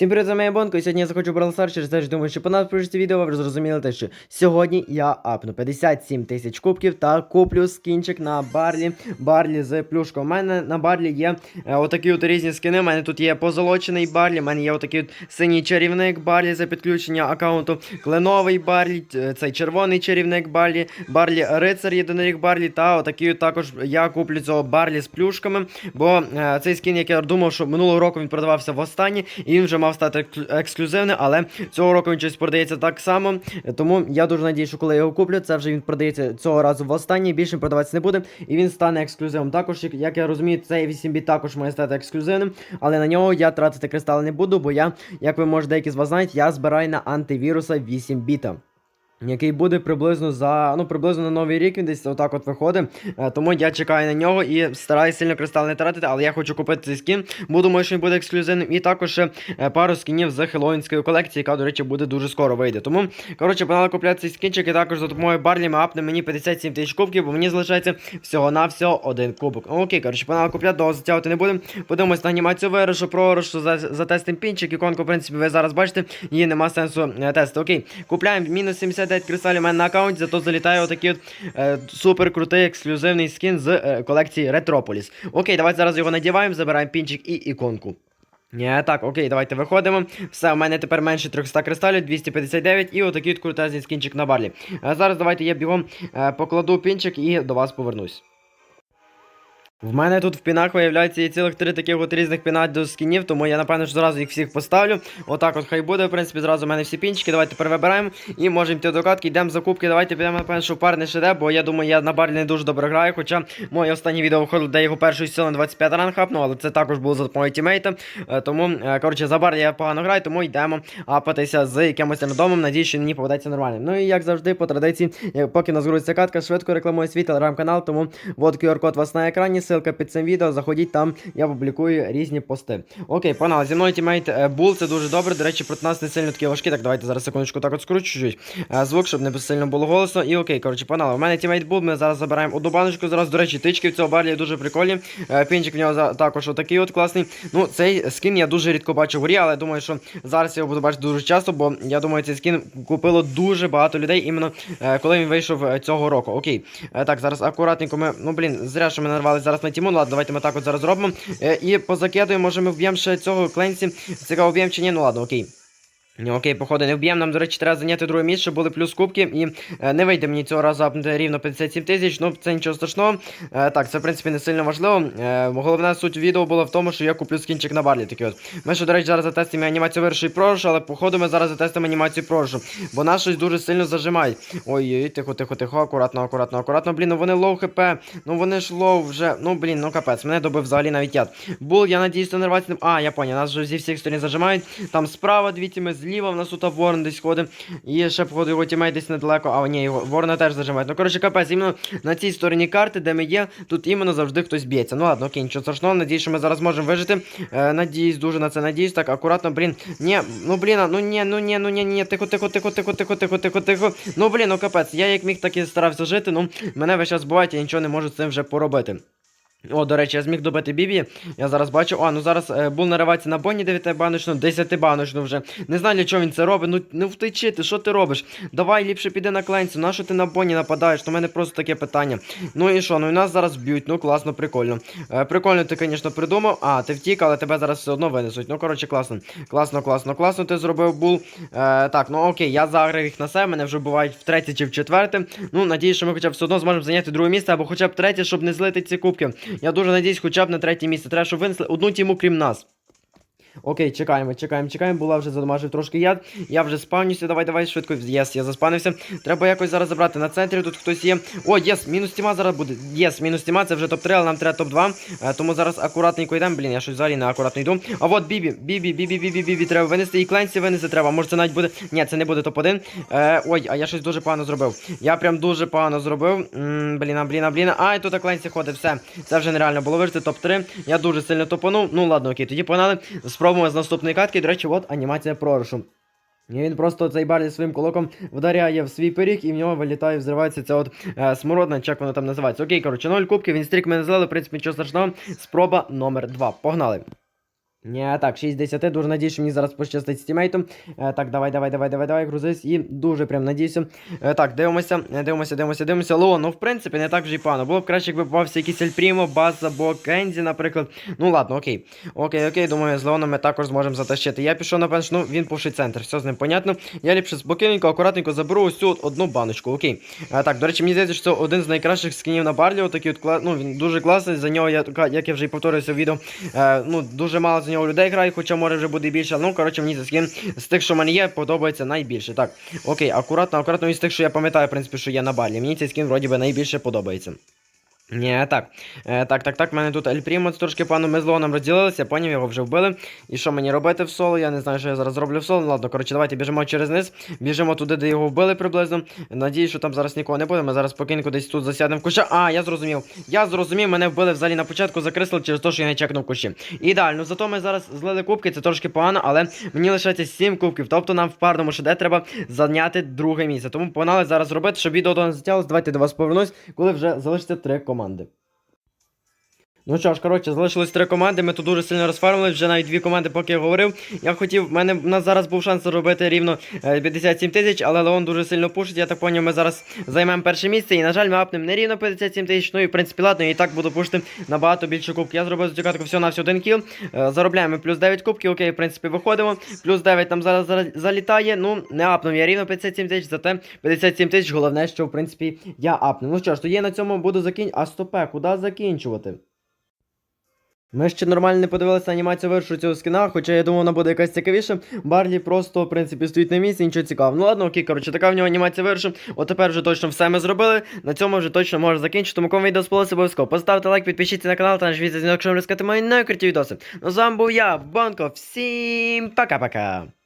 Всім привіт, з вами Бонко, і сьогодні я захочу Brawl через те, що думаю, що по нас відео, ви зрозуміли те, що сьогодні я апну 57 тисяч кубків та куплю скінчик на барлі, барлі з плюшком. У мене на барлі є е, отакі от різні скини, у мене тут є позолочений барлі, у мене є отакий от синій чарівник барлі за підключення аккаунту, кленовий барлі, цей червоний чарівник барлі, барлі рицар єдиноріг барлі, та отакий от також я куплю цього барлі з плюшками, бо е, цей скін, як я думав, що минулого року він продавався в останній, і він вже мав стати ексклюзивним, але цього року він щось продається так само. Тому я дуже надію, що коли я його куплю, це вже він продається цього разу в останній, більше продаватися не буде, і він стане ексклюзивом. Також, як- я розумію, цей 8 біт також має стати ексклюзивним, але на нього я тратити кристали не буду, бо я, як ви може деякі з вас знають, я збираю на антивіруса 8 біта. Який буде приблизно за ну приблизно на новий рік він десь отак от виходить. Е, тому я чекаю на нього і стараюся сильно кристал не тратити, але я хочу купити цей скін, бо думаю, що він буде ексклюзивним. І також е, пару скінів з хеллоуінської колекції, яка, до речі, буде дуже скоро вийде. Тому, коротше, погнали купляти цей скінчик, і також за допомогою Барлі апне мені 57 тисяч кубків, бо мені залишається всього-навсього один кубок. Окей, коротше, погнали купляти, довго затягувати не будемо. Подивимось на анімацію вирошу, програшу, за, затестим пінчик. Іконку, в принципі, ви зараз бачите, її нема сенсу е, тестити. Окей, купляємо мінус 79 кристалів у мене на аккаунті, зато залітає отакий от е, супер крутий ексклюзивний скін з е, колекції Ретрополіс. Окей, давайте зараз його надіваємо, забираємо пінчик і іконку. Ні, так, окей, давайте виходимо. Все, у мене тепер менше 300 кристалів, 259 і отакий от крутезний скінчик на барлі. А зараз давайте я бігом е, покладу пінчик і до вас повернусь. В мене тут в пінах виявляється є цілих три таких от різних піна до скінів, тому я напевно що зразу їх всіх поставлю. Отак от хай буде, в принципі, зразу в мене всі пінчики. Давайте тепер вибираємо і можемо йти до катки, йдемо за кубки. Давайте підемо, напевно, що парне шеде, бо я думаю, я на барлі не дуже добре граю. Хоча моє останнє відео виходило, де його першої сили на 25 ранг хапнув, але це також було за допомогою тімейта. Е, Тому, е, коротше, за барлі я погано граю, тому йдемо апатися з якимось рандомом. Надіюсь, що мені попадеться нормально. Ну і як завжди, по традиції, е, поки нас грузиться катка, швидко рекламую свій телеграм-канал, тому от QR-код вас на екрані, ссылка під цим відео. Заходіть там, я публікую різні пости. Окей, погнали. Зі мною тімейт е, Бул, це дуже добре. До речі, проти нас не сильно такі важкі. Так, давайте зараз секундочку так от скручу. Е, Звук, щоб не сильно було голосно. І окей, коротше, погнали. У мене тімейт Бул, ми зараз забираємо одну баночку. Зараз, до речі, тички в цього барлі дуже прикольні. Е, Пінчик в нього також отакий от класний. Ну, цей скін я дуже рідко бачу в грі, але думаю, що зараз його буду бачити дуже часто, бо я думаю, цей скін купило дуже багато людей, іменно коли він вийшов цього року. Окей. Так, зараз акуратненько ми. Ну блін, зря, що ми нарвалися зараз на тіму. Ну, ладно, давайте ми так от зараз зробимо. Е, І позакидуємо, може ми вб'ємо ще цього кленсі. Цікаво вб'ємо чи ні, ну ладно, окей. Ні, окей, походу не вб'ємо. Нам, до речі, треба зайняти друге місце, щоб були плюс кубки. І е, не вийде мені цього разу рівно 57 тисяч, ну це нічого страшного. Е, так, це в принципі не сильно важливо. Е, головна суть відео була в тому, що я куплю скінчик на барлі. Такий от. Ми ще, до речі, зараз затестимо анімацію виршу і прошу, але походу ми зараз затестимо анімацію прошу. Бо нас щось дуже сильно зажимають. Ой-ой, тихо, тихо, тихо, акуратно, акуратно, акуратно. Блін, ну вони лоу хп. Ну вони ж лоу вже. Ну блін, ну капець, мене добив взагалі навіть яд. Бул, я надіюсь, не рватися. А, я поняв, нас вже зі всіх сторін зажимають. Там справа дві тіми, зліва в нас тут Ворон десь ходить. І ще, походу, його тімейт десь недалеко. А, ні, його Ворона теж зажимають. Ну, коротше, капець, іменно на цій стороні карти, де ми є, тут іменно завжди хтось б'ється. Ну ладно, окей, нічого страшного. Надіюсь, що ми зараз можемо вижити. Е, надіюсь, дуже на це надіюсь. Так, акуратно, блін. Ні, ну блін, ну ні, ну ні, ну ні, ні, тихо, тихо, тихо, тихо, тихо, тихо, тихо, тихо. Ну блін, ну капець. Я як міг, так і старався жити. Ну, мене весь час буває, я нічого не можу з цим вже поробити. О, до речі, я зміг добити Бібі. Я зараз бачу. А, ну зараз е, Бул наривається на Бонні 9 баночну, 10 баночну вже. Не знаю, для чого він це робить. Ну не втечи ти, що ти робиш? Давай ліпше піди на кленцю. Нащо ти на Бонні нападаєш? У мене просто таке питання. Ну і що? Ну і нас зараз б'ють. Ну класно, прикольно. Е, прикольно ти, звісно, придумав. А, ти втік, але тебе зараз все одно винесуть. Ну, коротше, класно. Класно, класно, класно ти зробив Бул. Е, так, ну окей, я заграв їх на себе, мене вже бувають в третє чи в четверте. Ну, надіюсь, що ми хоча б все одно зможемо зайняти друге місце або хоча б третє, щоб не злити ці кубки. Я дуже надіюсь, хоча б на третє місце. Треба, щоб винесли одну тіму, крім нас. Окей, чекаємо, чекаємо, чекаємо. Була вже задомажив трошки яд. Я вже спавнюся. Давай, давай, швидко. Єс, я заспанився. Треба якось зараз забрати. На центрі тут хтось є. О, єс, мінус тіма зараз буде. Єс, мінус тіма, це вже топ-3, але нам треба топ-2. Е, тому зараз акуратненько йдемо. Блін, я щось взагалі не акуратно йду. А от Бібі, Бібі, Бібі, Бібі, Бібі, треба винести. І Кленсі винести треба. Може це навіть буде. Ні, це не буде топ-1. Е, ой, а я щось дуже погано зробив. Я прям дуже погано зробив. М, блін, а, блін, а, блін. А, і тут Кленсі ходить, все. Це вже нереально було вижити топ-3. Я дуже сильно топанув. Ну ладно, окей, тоді погнали. Спробуємо з наступної катки. До речі, от анімація прорушу. І він просто цей Барлі своїм кулаком вдаряє в свій пиріг, і в нього вилітає, взривається ця от е, смородна, як вона там називається. Окей, коротше, 0 кубків, він стрік ми не злили, в принципі, нічого страшного. Спроба номер 2. Погнали. Ні, так, 6 з 10, дуже надіюсь, мені зараз пощастить з тімейтом. Е, так, давай, давай, давай, давай, давай, грузись. І дуже прям надіюся. Е, так, дивимося, дивимося, дивимося, дивимося. Леон, ну в принципі, не так вже й погано. Було б краще, якби попався якийсь Ельпрімо, Баз або Кензі, наприклад. Ну ладно, окей. Окей, окей, думаю, з Леоном ми також зможемо затащити. Я пішов, напевно, що, ну він пушить центр, все з ним понятно. Я ліпше спокійненько, акуратненько заберу ось цю одну баночку. Окей. Е, так, до речі, мені здається, що це один з найкращих скінів на Барлі. Отакий от ну, він дуже класний. За нього я як я вже і повторююся в відео. Ну, дуже мало за нього людей грає, хоча може вже буде більше. Ну, коротше, мені цей скін з тих, що в мене є, подобається найбільше. Так, окей, акуратно, акуратно із тих, що я пам'ятаю, в принципі, що є на балі. Мені цей скін вроді би найбільше подобається. Ні, так. Е, так, так, так, в мене тут Ель Прімо трошки ми з розділилися, поняв, його вже вбили. І що мені робити в соло? Я не знаю, що я зараз зроблю в соло. Ладно, коротше, давайте біжимо через низ, біжимо туди, де його вбили приблизно. Надіюсь, що там зараз нікого не буде. Ми зараз спокійненько десь тут засядемо в куща. А, я зрозумів. Я зрозумів, мене вбили взагалі на початку, закреслили через те, що я не чекнув кущі. Ідеально, зато ми зараз злили кубки, це трошки погано, але мені лишається 7 кубків. Тобто нам в парному ШД треба зайняти друге місце. Тому погнали зараз робити, щоб відео до нас. Давайте до вас повернусь, коли вже залишиться три команди. zamandı. Ну що ж, коротше, залишилось три команди. Ми тут дуже сильно розфармили, вже навіть дві команди, поки я говорив. Я хотів, в мене в нас зараз був шанс заробити рівно е, 57 тисяч, але Леон дуже сильно пушить. Я так поняв, ми зараз займемо перше місце. І, на жаль, ми апнемо не рівно 57 тисяч. Ну і в принципі, ладно, і так буду пушити набагато більше кубків. Я зробив цю всього на всього один кіл. Е, заробляємо плюс 9 кубків. Окей, в принципі, виходимо. Плюс 9 нам зараз залітає. Ну, не апнув я рівно 57 тисяч, зате 57 тисяч. Головне, що в принципі я апнув. Ну що ж, то я на цьому буду закінчувати. А стопе, куди закінчувати? Ми ще нормально не подивилися анімацію вершу цього скіна, хоча я думаю, вона буде якась цікавіша. Барлі просто, в принципі, стоїть на місці, нічого цікавого. Ну ладно, окей, коротше, така в нього анімація вершу. От тепер вже точно все ми зробили. На цьому вже точно можна закінчити. Тому кому відео сподобалося, обов'язково поставте лайк, підпишіться на канал та нажміть дзвінок, щоб розкати мої найкриті відоси. Ну з вами був я, Банко. Всім пока-пока.